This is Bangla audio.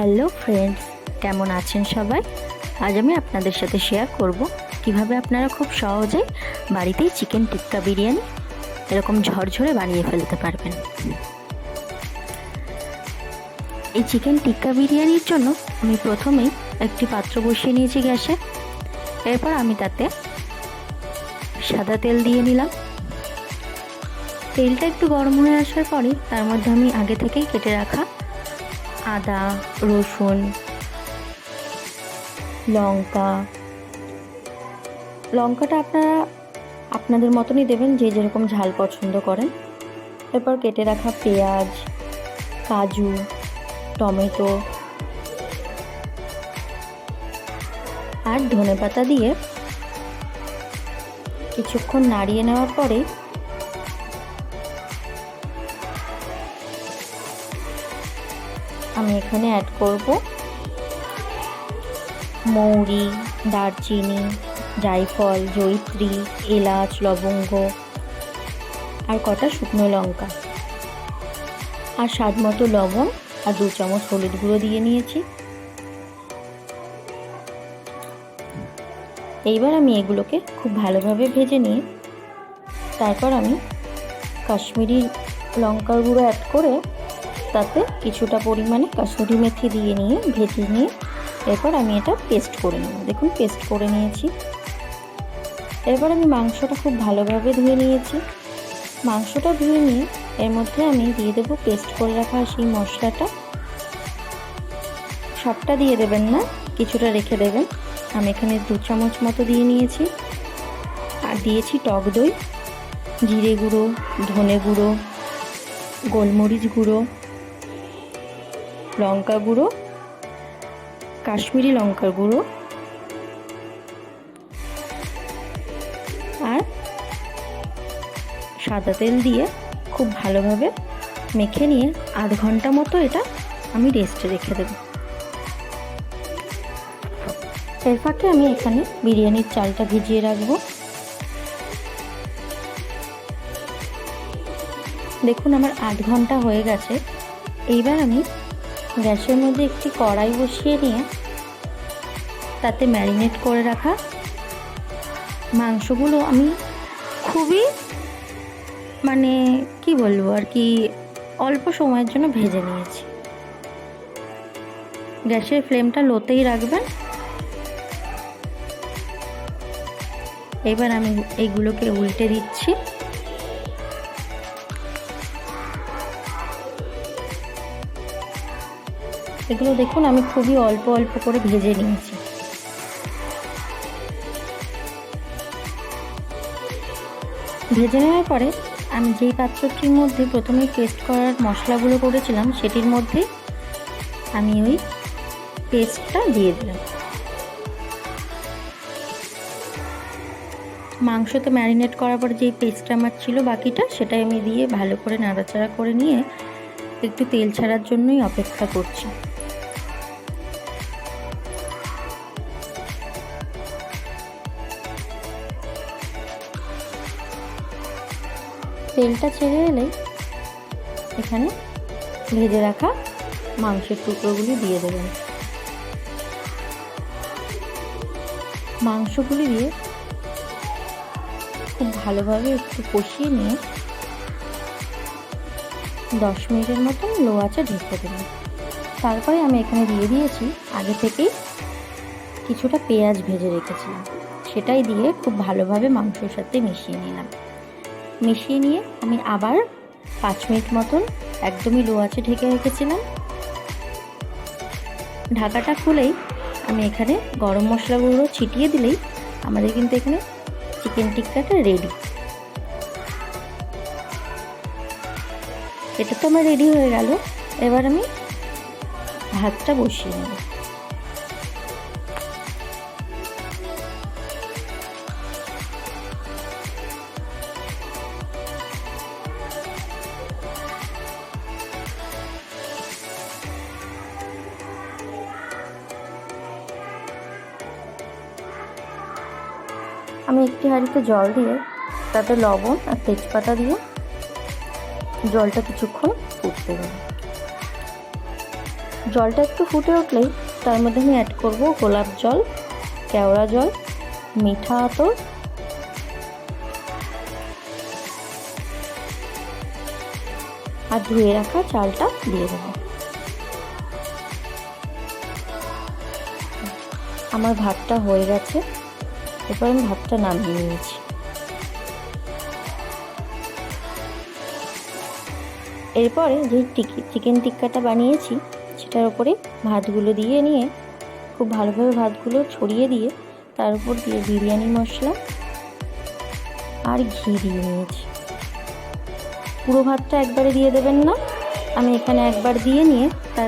হ্যালো ফ্রেন্ডস, কেমন আছেন সবাই? আজ আমি আপনাদের সাথে শেয়ার করব কীভাবে আপনারা খুব সহজে বাড়িতেই চিকেন টিক্কা বিরিয়ানি এরকম ঝরঝরে বানিয়ে ফেলতে পারবেন। এই চিকেন টিক্কা বিরিয়ানির জন্য আমি প্রথমেই একটি পাত্র বসিয়ে নিয়েছি গ্যাসে। এরপর আমি তাতে সাদা তেল দিয়ে নিলাম। তেলটা একটু গরম হয়ে আসার পরে তার মধ্যে আমি আগে থেকেই কেটে রাখা আদা, রসুন, লঙ্কা। লঙ্কাটা আপনারা আপনাদের মতনই দেবেন যে যেরকম ঝাল পছন্দ করেন। এরপর কেটে রাখা পেঁয়াজ, কাজু, টমেটো আর ধনে পাতা দিয়ে কিছুক্ষণ নাড়িয়ে নেওয়ার পরে আমি এখানে অ্যাড করব মৌরি, দারচিনি, জায়ফল, জয়িত্রী, এলাচ, লবঙ্গ আর কটা শুকনো লঙ্কা। আর স্বাদ মতো লবণ আর দু চামচ হলুদ গুঁড়ো দিয়ে নিয়েছি। এইবার আমি এগুলোকে খুব ভালোভাবে ভেজে নিয়ে তারপর আমি কাশ্মীরি লঙ্কার গুঁড়ো অ্যাড করে তাতে কিছুটা পরিমাণে কাসুরি মেথি দিয়ে নিয়ে, ভেজে নিয়ে এরপর আমি এটা পেস্ট করে নেব। দেখুন পেস্ট করে নিয়েছি। এরপর আমি মাংসটা খুব ভালোভাবে ধুয়ে নিয়েছি। মাংসটা ধুয়ে নিয়ে এর মধ্যে আমি দিয়ে দেবো পেস্ট করে রাখা সেই মশলাটা। সবটা দিয়ে দেবেন না, কিছুটা রেখে দেবেন। আমি এখানে দু চামচ মতো দিয়ে নিয়েছি। আর দিয়েছি টক দই, জিরে গুঁড়ো, ধনে গুঁড়ো, গোলমরিচ গুঁড়ো। লঙ্কা গুঁড়ো, কাশ্মীরি লঙ্কার গুঁড়ো আর সাদা তেল দিয়ে খুব ভালোভাবে মেখে নিয়ে আধ ঘণ্টা মতো এটা আমি রেস্টে রেখে দেব। এর ফাঁকে আমি এখানে বিরিয়ানির চালটা ভিজিয়ে রাখব। দেখুন আমার আধ ঘণ্টা হয়ে গেছে। এইবার আমি গ্যাসের মধ্যে একটি কড়াই বসিয়ে নিয়ে তাতে ম্যারিনেট করে রাখা মাংসগুলো আমি খুবই মানে কি বলব আর কি, অল্প সময়ের জন্য ভেজে নিয়েছি। গ্যাসের ফ্লেমটা লোতেই রাখবেন। এবার আমি এইগুলোকে উল্টে দিচ্ছি। এগুলো দেখুন, আমি খুবই অল্প অল্প করে ভেজে নিয়েছি। ভেজে নেওয়ার পরে আমি যেই পাত্রটির মধ্যে প্রথমে পেস্ট করার মশলাগুলো করেছিলাম, সেটির মধ্যে আমি ওই পেস্টটা দিয়ে দিলাম। মাংসতে ম্যারিনেট করার পর যেই পেস্টটা আমার ছিল বাকিটা, সেটাই আমি দিয়ে ভালো করে নাড়াচাড়া করে নিয়ে একটু তেল ছাড়ার জন্যই অপেক্ষা করছি। তেলটা ছেড়ে এলে এখানে ভেজে রাখা মাংসের টুকরোগুলি দিয়ে দেবেন। মাংসগুলি দিয়ে খুব ভালোভাবে একটু কষিয়ে নিয়ে দশ মিনিটের মতন লো আঁচে ঢেকে দেবেন। তারপরে আমি এখানে দিয়ে দিয়েছি, আগে থেকেই কিছুটা পেঁয়াজ ভেজে রেখেছিলাম। সেটাই দিয়ে খুব ভালোভাবে মাংসর সাথে মিশিয়ে নিলাম। মিশিয়ে নিয়ে আমি আবার পাঁচ মিনিট মতন একদমই লো আঁচে ঢেকে রেখেছিলাম। ঢাকাটা খুলেই আমি এখানে গরম মশলাগুলো ছিটিয়ে দিলেই আমাদের কিন্তু এখানে চিকেন টিক্কাটা রেডি এটা তো আমার রেডি হয়ে গেল। এবার আমি ভাতটা বসিয়ে নেব। আমি একটি হাঁড়িতে জল দিয়ে, তাতে লবণ আর তেজপাতা দিয়ে জলটা কিছুক্ষণ ফুটতে দেবো। জলটা একটু ফুটে উঠলেই তার মধ্যে আমি অ্যাড করব গোলাপ জল, কেওড়া জল, মিঠা আতর। আর ধুয়ে রাখা চালটা দিয়ে দেবো। আমার ভাতটা হয়ে গেছে। এরপর আমি ভাতটা নামিয়ে নিয়েছি। এরপরে যে টিকি, চিকেন টিক্কাটা বানিয়েছি, সেটার উপরে ভাতগুলো দিয়ে নিয়ে, খুব ভালোভাবে ভাতগুলো ছড়িয়ে দিয়ে, তার উপর দিয়ে বিরিয়ানি মশলা আর ঘি দিয়ে নিয়েছি। পুরো ভাতটা একবারে দিয়ে দেবেন না। আমি এখানে একবার দিয়ে নিয়ে তার